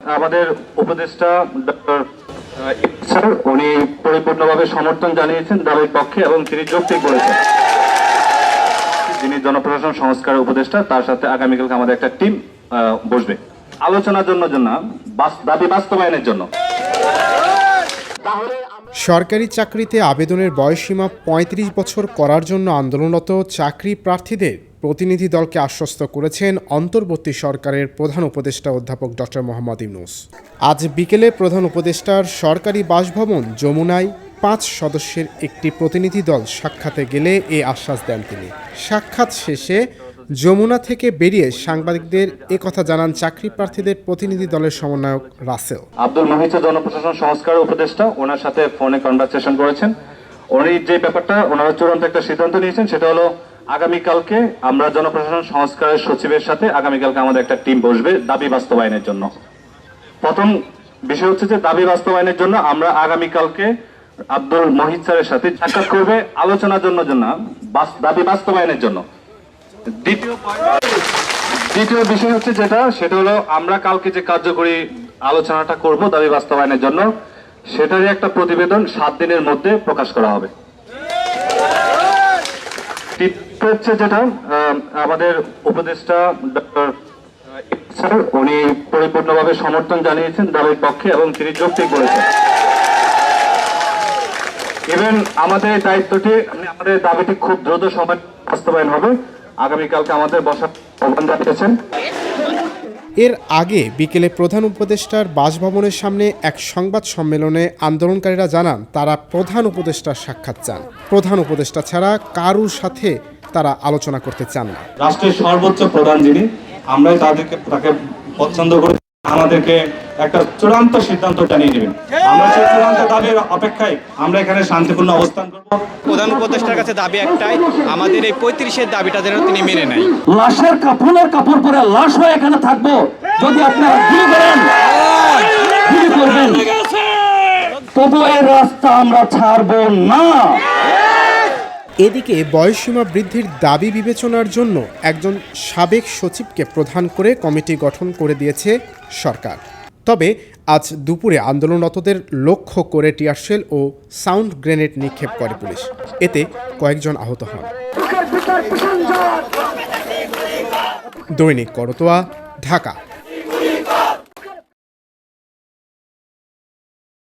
আমাদের উপদেষ্টা ডক্টর উনি পরিপূর্ণভাবে সমর্থন জানিয়েছেন দাবির পক্ষে এবং তিনি যৌক্তিক বলেছেন। যিনি জনপ্রশাসন সংস্কার উপদেষ্টা, তার সাথে আগামীকালকে আমাদের একটা টিম বসবে। আলোচনার জন্য জন্য দাবি বাস্তবায়নের জন্য। সরকারি চাকরিতে আবেদনের বয়সসীমা ৩৫ বছর করার জন্য আন্দোলনরত চাকরি প্রার্থীদের প্রতিনিধি দলকে আশ্বস্ত করেছেন অন্তর্বর্তী সরকারের প্রধান উপদেষ্টা অধ্যাপক ডক্টর মোহাম্মদ ইউনুস। আজ বিকেলে প্রধান উপদেষ্টার সরকারি বাসভবন যমুনায় পাঁচ সদস্যের একটি প্রতিনিধি দল সাক্ষাতে গেলে এ আশ্বাস দেন তিনি। সাক্ষাৎ শেষে যমুনা থেকে বেরিয়ে সাংবাদিকদের একথা জানান চাকরি প্রার্থীদের প্রতিনিধি দলের সমন্বয়ক রাসেল। আব্দুল মহিত জনপ্রশাসন সংস্কার উপদেষ্টা, ওনার সাথে ফোনে কনভারসেশন করেছেন। উনি যে ব্যাপারটা, ওনারা চূড়ান্ত একটা সিদ্ধান্ত নিয়েছেন, সেটা হলো আগামীকালকে আমরা জনপ্রশাসন সংস্কারের সচিবের সাথে আগামীকালকে আমাদের একটা টিম বসবে দাবি বাস্তবায়নের জন্য। প্রথম বিষয় হচ্ছে যে দাবি বাস্তবায়নের জন্য আমরা আগামীকালকে আব্দুল মহিত স্যারের সাথে সাক্ষাৎ করবে আলোচনার জন্য জন্য দাবি বাস্তবায়নের জন্য। দ্বিতীয় দ্বিতীয় বিষয় হচ্ছে যেটা, সেটা হলো আমরা কালকে যে কার্যকরী আলোচনাটা করব দাবি বাস্তবায়নের জন্য, সেটারই একটা প্রতিবেদন সাত দিনের মধ্যে প্রকাশ করা হবে। তৃতীয় হচ্ছে যেটা আমাদের উপদেষ্টা ডক্টর স্যার, উনি পরিপূর্ণভাবে সমর্থন জানিয়েছেন দাবির পক্ষে এবং তিনি যুক্তি করেছেন। ইভেন আমাদের দায়িত্বটি মানে আমাদের দাবিটি খুব দ্রুত সময় বাস্তবায়ন হবে। আগামীকালকে আমাদের বসার আহ্বান জানিয়েছেন এর আগে বিকেলে প্রধান উপদেষ্টার বাসভবনের সামনে এক সংবাদ সম্মেলনে আন্দোলনকারীরা জানান, তারা প্রধান উপদেষ্টার সাক্ষাৎ চান। প্রধান উপদেষ্টা ছাড়া কারুর সাথে তারা আলোচনা করতে চান না। রাষ্ট্রের সর্বোচ্চ প্রধান যিনি, আমরাই তাদেরকে, তাকে পছন্দ করি। আমাদেরকে একটা চূড়ান্ত সিদ্ধান্ত জানিয়ে দেবেন আমরা সেই চূড়ান্ত দাবির অপেক্ষায় আমরা এখানে শান্তিপূর্ণ অবস্থান করব। প্রধান উপদেষ্টার কাছে দাবি একটাই আমাদের এই পঁয়ত্রিশের দাবিটা যেন তিনি মেনে নেয়। লাশের কাপড়ের কাপড় পরে লাশ হয়ে এখানে থাকব যদি আপনারা গুলি করেন গুলি করবেন। তবু এই রাস্তা আমরা ছাড়বো না। এদিকে বয়সসীমা বৃদ্ধির দাবি বিবেচনার জন্য একজন সাবেক সচিবকে প্রধান করে কমিটি গঠন করে দিয়েছে সরকার। তবে আজ দুপুরে আন্দোলনরতদের লক্ষ্য করে টিয়ারশেল ও সাউন্ড গ্রেনেড নিক্ষেপ করে পুলিশ। এতে কয়েকজন আহত হন। দৈনিক করতোয়া, ঢাকা।